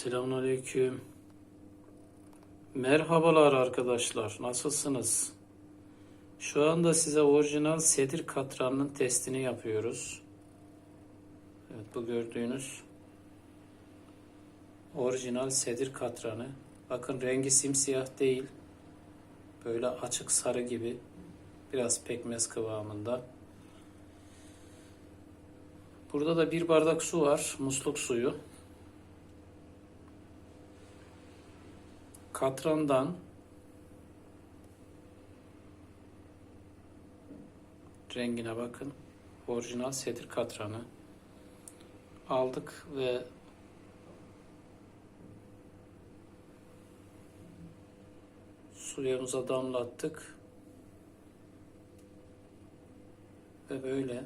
Selamünaleyküm. Merhabalar arkadaşlar. Nasılsınız? Şu anda size orijinal sedir katranının testini yapıyoruz. Evet bu gördüğünüz orijinal sedir katranı. Bakın rengi simsiyah değil. Böyle açık sarı gibi. Biraz pekmez kıvamında. Burada da bir bardak su var. Musluk suyu. Katrandan rengine bakın. Orijinal sedir katranı aldık ve suyumuza damlattık. Ve böyle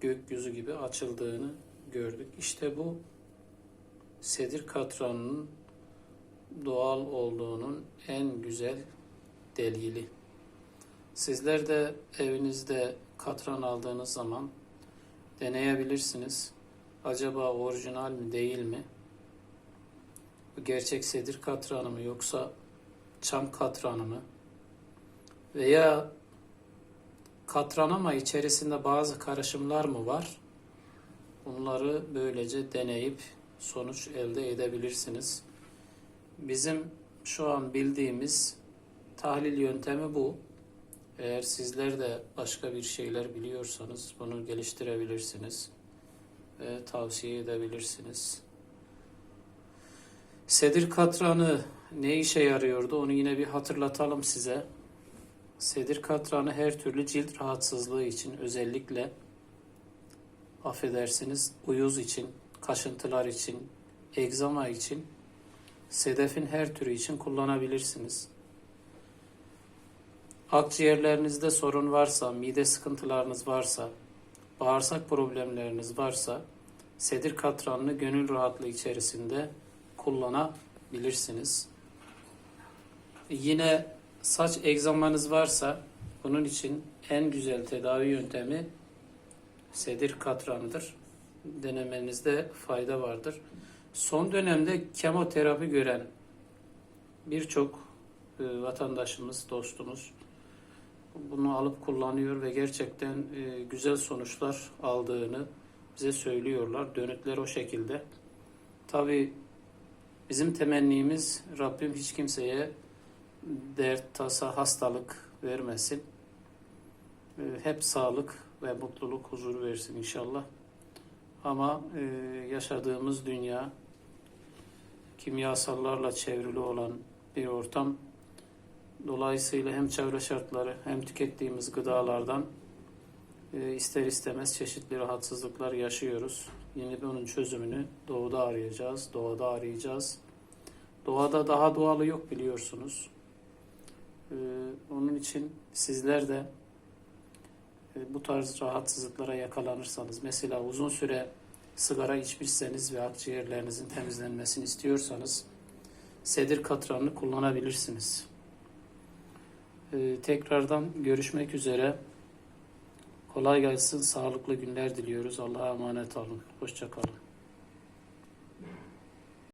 gökyüzü gibi açıldığını gördük. İşte bu sedir katranının doğal olduğunun en güzel delili. Sizler de evinizde katran aldığınız zaman deneyebilirsiniz. Acaba orijinal mi değil mi? Bu gerçek sedir katranı mı yoksa çam katranı mı? Veya katran ama içerisinde bazı karışımlar mı var? Bunları böylece deneyip sonuç elde edebilirsiniz. Bizim şu an bildiğimiz tahlil yöntemi bu. Eğer sizler de başka bir şeyler biliyorsanız bunu geliştirebilirsiniz ve tavsiye edebilirsiniz. Sedir katranı ne işe yarıyordu onu yine bir hatırlatalım size. Sedir katranı her türlü cilt rahatsızlığı için özellikle affedersiniz uyuz için, kaşıntılar için, egzama için, sedefin her türü için kullanabilirsiniz. Akciğerlerinizde sorun varsa, mide sıkıntılarınız varsa, bağırsak problemleriniz varsa, sedir katranını gönül rahatlığı içerisinde kullanabilirsiniz. Yine saç egzamanız varsa, bunun için en güzel tedavi yöntemi sedir katranıdır. Denemenizde fayda vardır. Son dönemde kemoterapi gören birçok e, vatandaşımız, dostumuz bunu alıp kullanıyor ve gerçekten e, güzel sonuçlar aldığını bize söylüyorlar. Dönütler o şekilde. Tabi bizim temennimiz Rabbim hiç kimseye dert, tasa, hastalık vermesin. E, hep sağlık ve mutluluk, huzur versin inşallah. Ama e, yaşadığımız dünya kimyasallarla çevrili olan bir ortam. Dolayısıyla hem çevre şartları hem tükettiğimiz gıdalardan e, ister istemez çeşitli rahatsızlıklar yaşıyoruz. Yine bunun çözümünü doğuda arayacağız, doğada arayacağız. Doğada daha doğalı yok biliyorsunuz. E, onun için sizler de bu tarz rahatsızlıklara yakalanırsanız, mesela uzun süre sigara içmişseniz ve akciğerlerinizin temizlenmesini istiyorsanız sedir katranını kullanabilirsiniz. Ee, tekrardan görüşmek üzere. Kolay gelsin, sağlıklı günler diliyoruz. Allah'a emanet olun. Hoşçakalın.